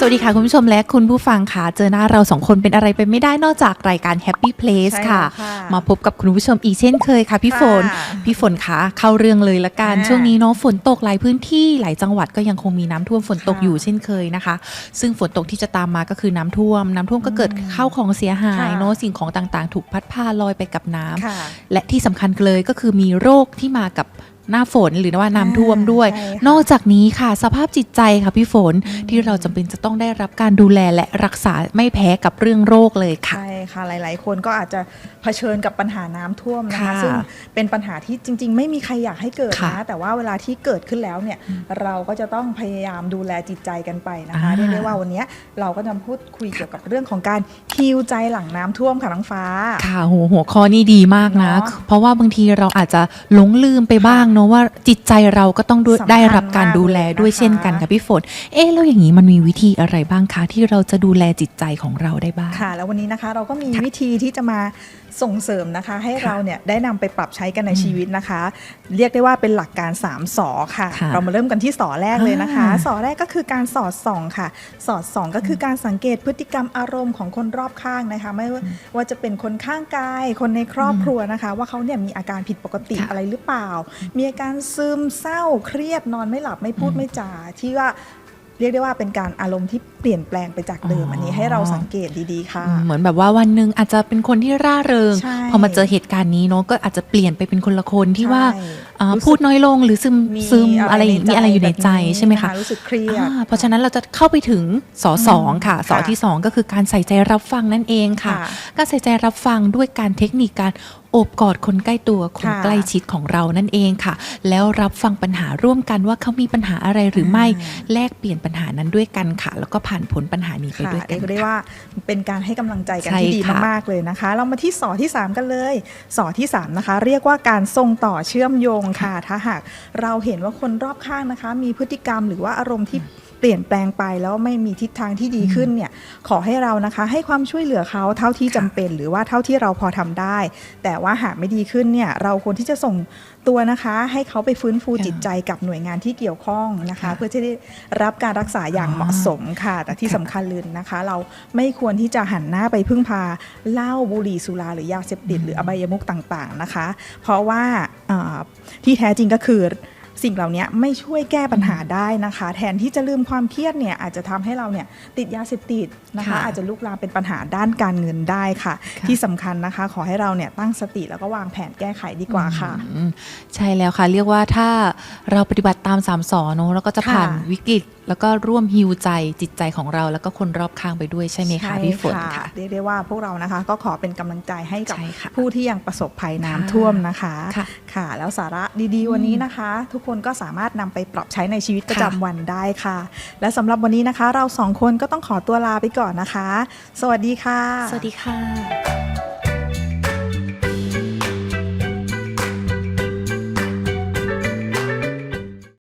สวัสดีค่ะ คุณผู้ชมและคุณผู้ฟังค่ะ เจอหน้าเราสองคนเป็นอะไรไปไม่ได้นอกจากรายการ Happy Place ใช่ค่ะแล้วค่ะ มาพบกับคุณผู้ชมอีกเช่นเคยค่ะ พี่ฝนค่ะพี่ฝนคะเข้าเรื่องเลยละกันอ่าช่วงนี้เนาะฝนตกหลายพื้นที่หลายจังหวัดก็ยังคงมีน้ำท่วมฝนตกค่ะอยู่เช่นเคยนะคะ ซึ่งฝนตกที่จะตามมาก็คือน้ำท่วม น้ำท่วมก็เกิดข้าวของเสียหายค่ะเนาะสิ่งของต่างๆ ถูกพัดพาลอยไปกับน้ำค่ะและที่สำคัญเลยก็คือมีโรคที่มากับ หน้าฝนหรือว่าน้ำท่วมด้วยใช่ค่ะนอกจากนี้ค่ะสภาพจิตใจค่ะพี่ฝนที่เราจำเป็นจะต้องได้รับการดูแลและรักษาไม่แพ้กับเรื่องโรคเลยค่ะใช่ ค่ะหลาย ๆ คนก็อาจจะเผชิญกับปัญหาน้ำท่วมนะคะค่ะซึ่งเป็นปัญหาที่จริง ๆ ไม่มีใครอยากให้เกิดค่ะนะแต่ว่าเวลาที่เกิดขึ้นแล้วเนี่ยเราก็จะต้องพยายามดูแลจิตใจกันไปนะคะอ่าเรียกได้ว่าวันนี้เราก็จะพูดคุยเกี่ยวกับเรื่องของการฮิวใจหลังน้ำท่วมค่ะน้องฟ้าค่ะหัวหัวข้อนี่ดีมากนะเนอะเพราะว่าบางทีเราอาจจะหลงลืมไปบ้างเนาะว่าจิตใจเราก็ต้องด้วยสำคัญได้รับการดูแลด้วยมากเลยนะคะเช่นกันค่ะพี่ฝน เอ๊ะแล้วอย่างนี้มันมีวิธีอะไรบ้างคะที่เราจะดูแลจิตใจของเราได้บ้างค่ะ แล้ววันนี้นะคะเราก็มีค่ะวิธีที่จะมาส่งเสริมนะคะ ให้ค่ะเราเนี่ยได้นำไปปรับใช้กันในอืมชีวิตนะคะ เรียกได้ว่าเป็นหลักการ3สอค่ะ ค่ะเรามาเริ่มกันที่สอแรกเลยนะคะ อ่า สอแรกก็คือการสอดส่องค่ะ สอดส่องก็คือการสังเกตพฤติกรรมอารมณ์ของคนรอบข้างนะคะ ไม่ว่าว่าจะเป็นคนข้างกาย คนในครอบครัวนะคะ ว่าเขาเนี่ยมีอาการผิดปกติค่ะอะไรหรือเปล่า มีอาการซึมเศร้าเครียดนอนไม่หลับไม่พูดอืมไม่จาที่ว่า เรียกได้ว่าเป็นการอารมณ์ที่เปลี่ยนแปลงไปจากเดิมอ๋ออัอันนี้ให้เราสังเกตดีๆค่ะอืมเหมือนแบบว่าวันหนึ่งอาจจะเป็นคนที่ร่าเริงใช่พอมาเจอเหตุการณ์นี้เนาะก็อาจจะเปลี่ยนไปเป็นคนละคนที่ว่าใช่อ่ารู้สึก พูดน้อยลงหรือซึมมีซึมอะไรอย่างมีอะไรอยู่ในใจแบบนี้ใช่ไหมคะนรู้สึกเครียดอ่าเพราะฉะนั้นเราจะเข้าไปถึงสอสองค่ะสอค่ะที่สองก็คือการใส่ใจรับฟังนั่นเองค่ะค่ะ การใส่ใจรับฟังด้วยการเทคนิคการโอบกอดคนใกล้ตัวคนค่ะใกล้ชิดของเรานั่นเองค่ะ แล้วรับฟังปัญหาร่วมกันว่าเขามีปัญหาอะไรหรือไม่อ่าแลกเปลี่ยนปัญหานั้นด้วยกันค่ะ แล้วก็ผ่านพ้นปัญหานี้ไปค่ะด้วยกัเรีนยกได้ค่ะว่าเป็นการให้กำลังใจกันใช่ที่ดีค่ะมากๆเลยนะคะ เรามาที่สอที่ 3 กันเลย สอที่ 3 นะคะ เรียกว่าการส่งต่อเชื่อมโยงค่ะ ถ้าหากเราเห็นว่าคนรอบข้างนะคะ มีพฤติกรรมหรือว่าอารมณ์ที่ เปลี่ยนแปลงไปแล้วไม่มีทิศทางที่ดีขึ้นเนี่ยขอให้เรานะคะ ให้ความช่วยเหลือเขาเท่าที่จำเป็นหรือว่าเท่าที่เราพอทำได้ แต่ว่าหากไม่ดีขึ้นเนี่ยเราควรที่จะส่งตัวนะคะ ให้เขาไปฟื้นฟูค่ะจิตใจกับหน่วยงานที่เกี่ยวข้องนะคะค่ะเพื่อที่ได้รับการรักษาอย่างอ๋อเหมาะสมค่ะ แต่ที่ค่ะสำคัญเลยนะคะ เราไม่ควรที่จะหันหน้าไปพึ่งพาเหล้าบุหรี่สุราหรือยาเสพติดหรืออบายมุขต่างๆนะคะ เพราะว่าเอ่อที่แท้จริงก็คือ สิ่งเหล่านี้ไม่ช่วยแก้ปัญหาได้นะคะ แทนที่จะลืมความเครียดเนี่ยอาจจะทำให้เราเนี่ยติดยาเสพติดนะคะค่ะอาจจะลุกลามเป็นปัญหาด้านการเงินได้ค่ะค่ะที่สำคัญนะคะ ขอให้เราเนี่ยตั้งสติแล้วก็วางแผนแก้ไขดีกว่าค่ะอืมใช่แล้วค่ะ เรียกว่าถ้าเราปฏิบัติตามสามสอนเนอะเราก็จะผ่านค่ะวิกฤต แล้วก็ร่วมฮิวใจจิตใจของเรา แล้วก็คนรอบข้างไปด้วยใช่ไหมคะพี่ฝนค่ะเรียกได้ว่าพวกเรานะคะ ก็ขอเป็นกำลังใจให้กับใช่ค่ะผู้ที่ยังประสบภัยน้ำค่ะท่วมนะคะค่ะค่ะ แล้วสาระดีๆวันนี้นะคะ ทุกคนก็สามารถนำไปปรับใช้ในชีวิตประจำวันได้ค่ะ และสำหรับวันนี้นะคะ เราสองคนก็ต้องขอตัวลาไปก่อนนะคะ สวัสดีค่ะ สวัสดีค่ะ